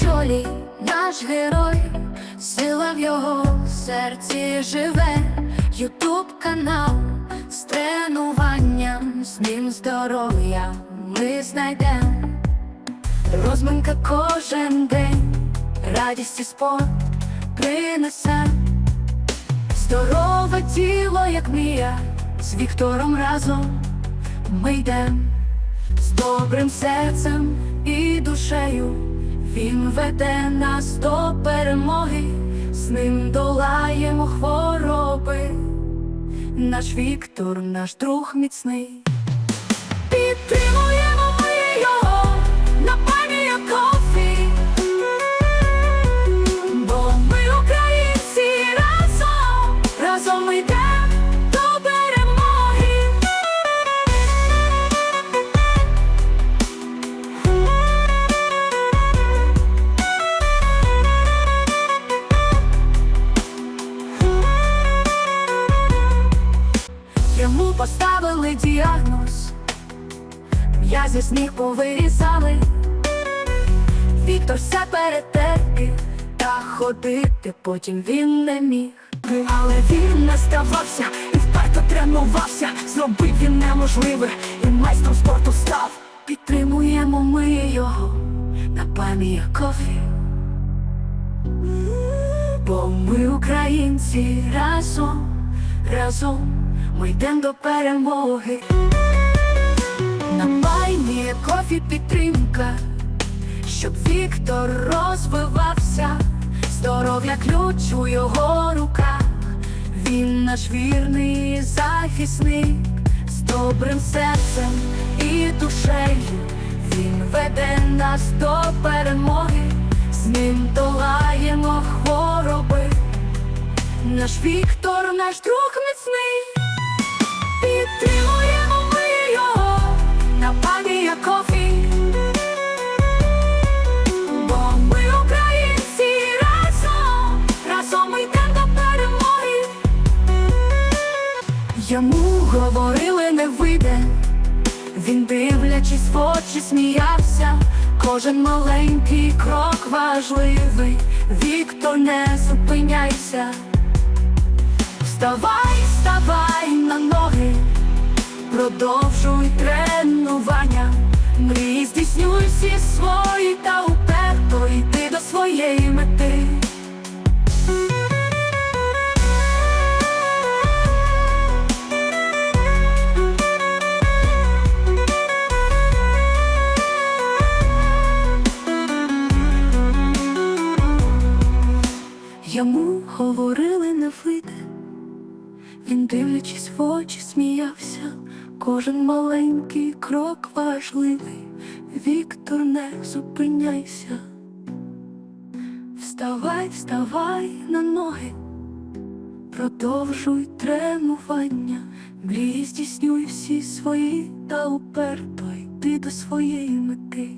чолі наш герой, сила в його серці живе, Ютуб канал з тренуванням, з ним здоров'я ми знайдем. Розминка кожен день, радість і спорт принесе. Здорове тіло, як мрія, з Віктором разом ми йдем, з добрим серцем і душею він веде нас до перемоги, з ним долаємо хвороби. Наш Віктор, наш друг міцний. Підтримуємо ми його на пам'ять кофі. Бо ми українці разом, разом йдемо Йому поставили діагноз, м'язі з ніг повирізали. Віктор все перетерпів, та ходити потім він не міг. Але він не здавався і вперто тренувався. Зробив він неможливе і майстром спорту став. Підтримуємо ми його на пам'ять кофі. Бо ми українці разом, разом ми йдемо до перемоги. На майні кофі підтримка, щоб Віктор розвивався, здоров'я ключ у його руках, він наш вірний захисник, з добрим серцем і душею, він веде нас до перемоги, з ним долаємо хвороби. Наш Віктор, наш друг міцний. Підтримуємо ми його на пам'ять кофі. Бо ми українці разом, разом йдемо до перемоги. Йому говорили не вийде, він дивлячись в очі сміявся. Кожен маленький крок важливий, Віктор не зупиняйся. Вставай, вставай на ноги, продовжуй тренування, мрії здійснюй всі свої та уперто йди до своєї мети. Йому говорили не вийде. Він, дивлячись в очі, сміявся, кожен маленький крок важливий, Віктор, не зупиняйся. Вставай, вставай на ноги, продовжуй тренування, мрії здійснюй всі свої та уперто йди до своєї мети.